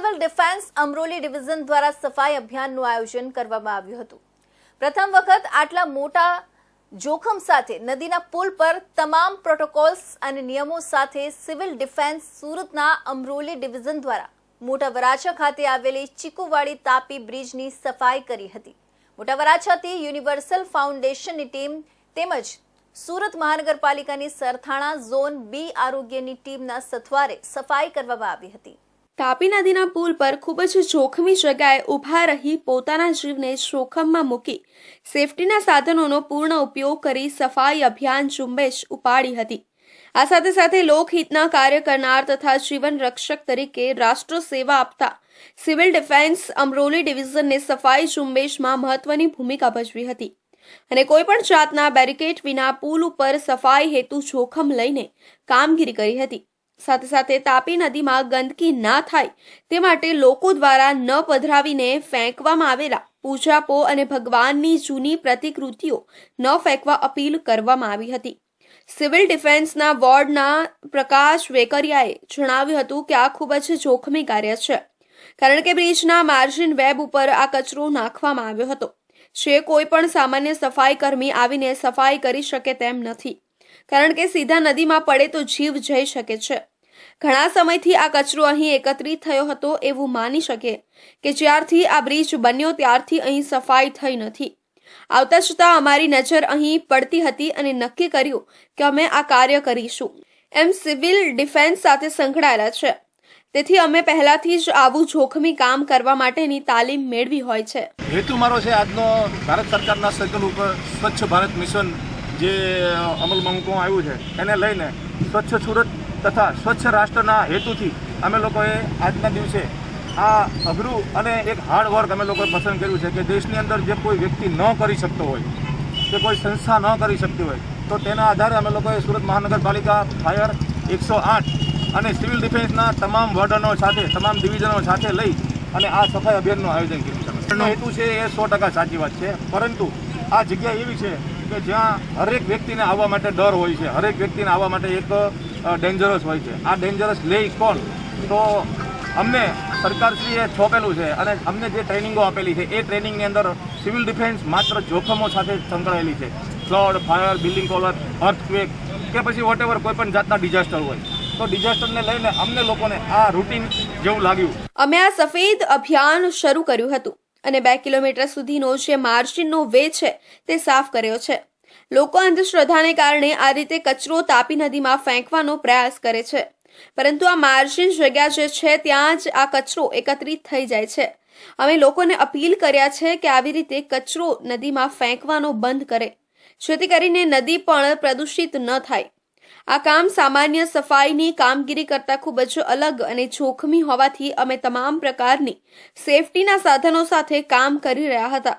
Civil defence Amroli division દ્વારા સફાઈ અભિયાનનું આયોજન કરવામાં આવ્યું હતું. પ્રથમ વખત આટલા મોટા જોખમ સાથે નદીના પુલ પર તમામ પ્રોટોકોલ્સ અને નિયમો સાથે સિવિલ ડિફેન્સ સુરતના અમરોલી ડિવિઝન દ્વારા મોટા વરાછા ખાતે આવેલી ચીકુવાડી તાપી બ્રિજની સફાઈ કરી હતી. મોટા વરાછાથી યુનિવર્સલ ફાઉન્ડેશનની ટીમ તેમજ સુરત મહાનગરપાલિકાની સરથાણા ઝોન બી આરોગ્યની ટીમના સથવારે સફાઈ કરવામાં આવી હતી. તાપી નદીના પુલ પર ખૂબ જ જોખમી જગ્યાએ ઊભા રહી પોતાના જીવને જોખમમાં મૂકી સેફટીના સાધનોનો પૂર્ણ ઉપયોગ કરી સફાઈ અભિયાન ઝુંબેશ ઉપાડી હતી. આ સાથે સાથે લોકહિતના કાર્ય કરનાર તથા જીવન રક્ષક તરીકે રાષ્ટ્ર સેવા આપતા સિવિલ ડિફેન્સ અમરોલી ડિવિઝનને સફાઈ ઝુંબેશમાં મહત્વની ભૂમિકા ભજવી હતી. અને કોઈ પણ જાતના બેરિકેડ વિના પુલ ઉપર સફાઈ હેતુ જોખમ લઈને કામગીરી કરી હતી. સાથે સાથે તાપી નદીમાં ગંદકી ના થાય તે માટે લોકો દ્વારા ન પધરાવીને ફેંકવામાં આવેલા પૂજાપો અને ભગવાનની જૂની પ્રતિકૃતિઓ ન ફેંકવા અપીલ કરવામાં આવી હતી. સિવિલ ડિફેન્સના વોર્ડના પ્રકાશ વેકરિયાએ જણાવ્યું હતું કે આ ખૂબ જ જોખમી કાર્ય છે, કારણ કે બ્રિજના માર્જિન વેબ ઉપર આ કચરો નાખવામાં આવ્યો હતો. જે કોઈ પણ સામાન્ય સફાઈ કર્મી આવીને સફાઈ કરી શકે તેમ નથી, કારણ કે સીધા નદીમાં પડે તો જીવ જઈ શકે છે. ઘણા સમયથી આ કચરો અહીં એકત્રિત થયો હતો એવું માની શકે કે જ્યારથી આ બ્રિજ બન્યો ત્યારથી અહીં સફાઈ થઈ નથી. આવતા છતાં અમારી નજર અહીં પડતી હતી અને નક્કી કર્યું કે અમે આ કાર્ય કરીશું. એમ સિવિલ ડિફેન્સ સાથે સંકળાયેલા છે. તેથી અમે પહેલાથી જ આવું જોખમી કામ કરવા માટેની તાલીમ મેળવી હોય છે. હેતુ મારો છે આજનો ભારત સરકારના સર્કલ ઉપર સ્વચ્છ ભારત મિશન જે અમલમાં મૂકવામાં આવ્યું છે. એને લઈને સ્વચ્છ સુરત તથા સ્વચ્છ રાષ્ટ્રના હેતુથી અમે લોકોએ આજના દિવસે આ અઘરું અને એક હાર્ડ વર્ક અમે લોકોએ પસંદ કર્યું છે કે દેશની અંદર જે કોઈ વ્યક્તિ ન કરી શકતો હોય, કે કોઈ સંસ્થા ન કરી શકતી હોય, તો તેના આધારે અમે લોકોએ સુરત મહાનગરપાલિકા ફાયર એકસો આઠ અને સિવિલ ડિફેન્સના તમામ વોર્ડનો સાથે, તમામ ડિવિઝનો સાથે લઈ અને આ સફાઈ અભિયાનનું આયોજન કર્યું છે. હેતુ છે એ સો ટકા સાચી વાત છે, પરંતુ આ જગ્યા એવી છે કે જ્યાં હરેક વ્યક્તિને આવવા માટે ડર હોય છે. હરેક વ્યક્તિને આવવા માટે એક ડેન્જરસ હોય છે. આ ડેન્જરસ લે કોણ? તો અમને સરકારશ્રીએ છોપેલું છે અને અમને જે ટ્રેનિંગો આપેલી છે, એ ટ્રેનિંગની અંદર સિવિલ ડિફેન્સ માત્ર જોખમો સાથે સંકળાયેલી છે. Flood, fire, building collapse earthquake કે પછી વોટ એવર કોઈ પણ જાતના ડિઝાસ્ટર હોય. તો ડિઝાસ્ટરને લઈને અમને લોકોને આ રૂટીન જેવું લાગ્યું. અમે આ સફેદ અભિયાન શરૂ કર્યું હતું. અને બે કિલોમીટર સુધીનો જે માર્જિનનો વે છે તે સાફ કર્યો છે. લોકો અંધશ્રદ્ધાને કારણે આ રીતે કચરો તાપી નદીમાં ફેંકવાનો પ્રયાસ કરે છે. પરંતુ આ માર્જિન જગ્યા જે છે ત્યાં જ આ કચરો એકત્રિત થઈ જાય છે. અમે લોકોને અપીલ કર્યા છે કે આવી રીતે કચરો નદીમાં ફેંકવાનો બંધ કરે, જેથી કરીને નદી પણ પ્રદૂષિત ન થાય. આ કામ સામાન્ય સફાઈની કામગીરી કરતાં ખૂબ જ અલગ અને જોખમી હોવાથી અમે તમામ પ્રકારની સેફટીના સાધનો સાથે કામ કરી રહ્યા હતા.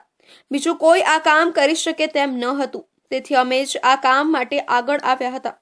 બીજું કોઈ આ કામ કરી શકે તેમ ન હતું. તેથી અમે જ આ કામ માટે આગળ આવ્યા હતા.